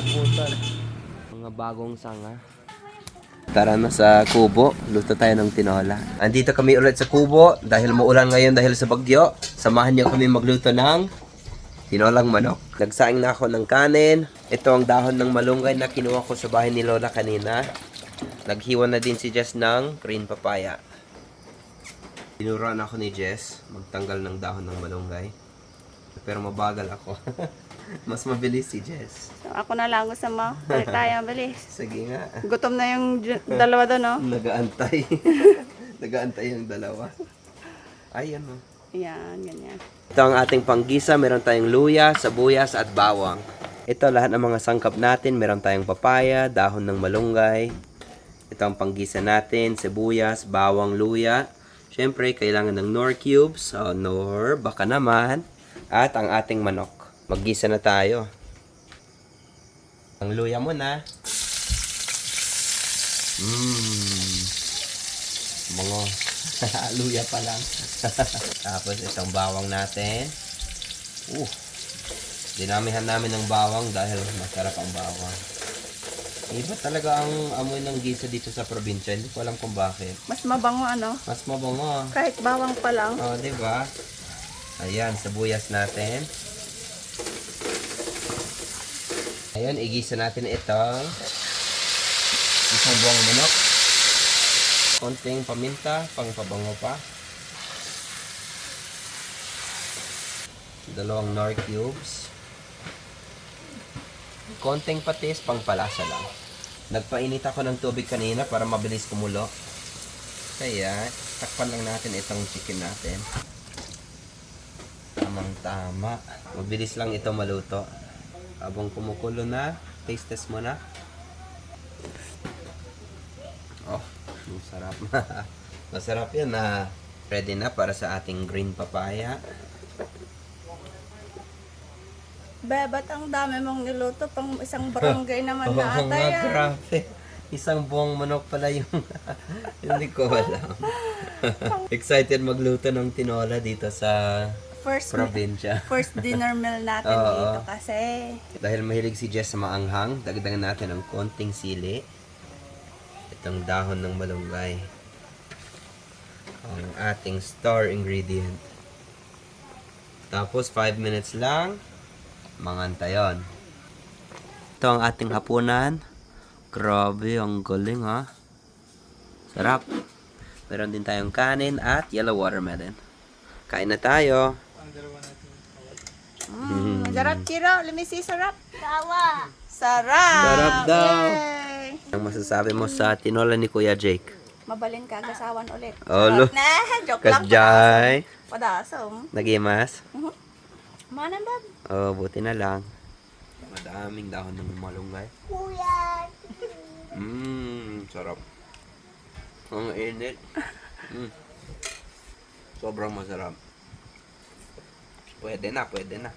Naputol. Mga bagong sanga. Tara na sa kubo. Luto tayo ng tinola. Andito kami ulit sa kubo dahil maulan ngayon dahil sa bagyo. Samahan niyo kami magluto ng tinolang manok. Nagsaing na ako ng kanin. Ito ang dahon ng malunggay na kinuha ko sa bahay ni Lola kanina. Naghiwa na din si Jess ng green papaya. Tinuruan ako ni Jess magtanggal ng dahon ng malunggay. Pero mabagal ako. Mas mabilis si Jess. So, ako na lang gusto mo. Balik tayo, bilis. Sige nga. Gutom na yung ju- dalawa doon, no? Nagaantay. Nagaantay yung dalawa. Ayan o. Yan, ganyan. Ito ang ating panggisa. Meron tayong luya, sabuyas at bawang. Ito lahat ng mga sangkap natin. Meron tayong papaya, dahon ng malunggay. Ito ang panggisa natin, sibuyas, bawang, luya. Siyempre, kailangan ng nor cubes. O, nor, baka naman. At ang ating manok. Maggisa na tayo. Ang luya muna. Mmm. Mga luya pa lang. Tapos itong bawang natin. Uh. Dinamihan namin ng bawang dahil masarap ang bawang. Iba talaga ang amoy ng gisa dito sa probinsya. Hindi ko alam kung bakit. Mas mabango, ano? Mas mabango. Kahit bawang pa lang. Oh, di ba? Ayan, sabuyas natin. Ayan, igisa natin itong isang buwang manok. Konting paminta, pang pabango pa. Dalawang nor cubes. Konting patis, pang palasa lang. Nagpainit ako ng tubig kanina para mabilis kumulo. Kaya, takpan lang natin itong chicken natin. Tamang tama. Mabilis lang ito maluto. Habang kumukulo na, taste test mo na. Oh, masarap. masarap yan na. Ready na para sa ating green papaya. Be, ba't ang dami mong niluto? Pang isang barangay naman Oo na ata yan. grabe. Isang buong manok pala yung hindi ko alam. Excited magluto ng tinola dito sa First, probinsya. first dinner meal natin Oo. dito kasi. Dahil mahilig si Jess sa maanghang, dagdagan natin ng konting sili. Itong dahon ng malunggay. Ang ating star ingredient. Tapos 5 minutes lang, manganta yon. Ito ang ating hapunan. Grabe, ang galing ha. Sarap. Meron din tayong kanin at yellow watermelon. Kain na tayo. Mm, sarap, Chiro. Let me see, sarap. Tawa. Sarap. Sarap daw. Yay. Ang masasabi mo sa tinola ni Kuya Jake? Mabalin ka, agasawan ulit. Oh, lo- Sarap na. Joke lang. Kajay. Padasom. Nagimas? Mhm. Manan, Bob. Oh, buti na lang. Madaming dahon ng malunggay. Kuya. Mmm, sarap. Ang init. Mm. Sobrang masarap. Pwede na, pwede na.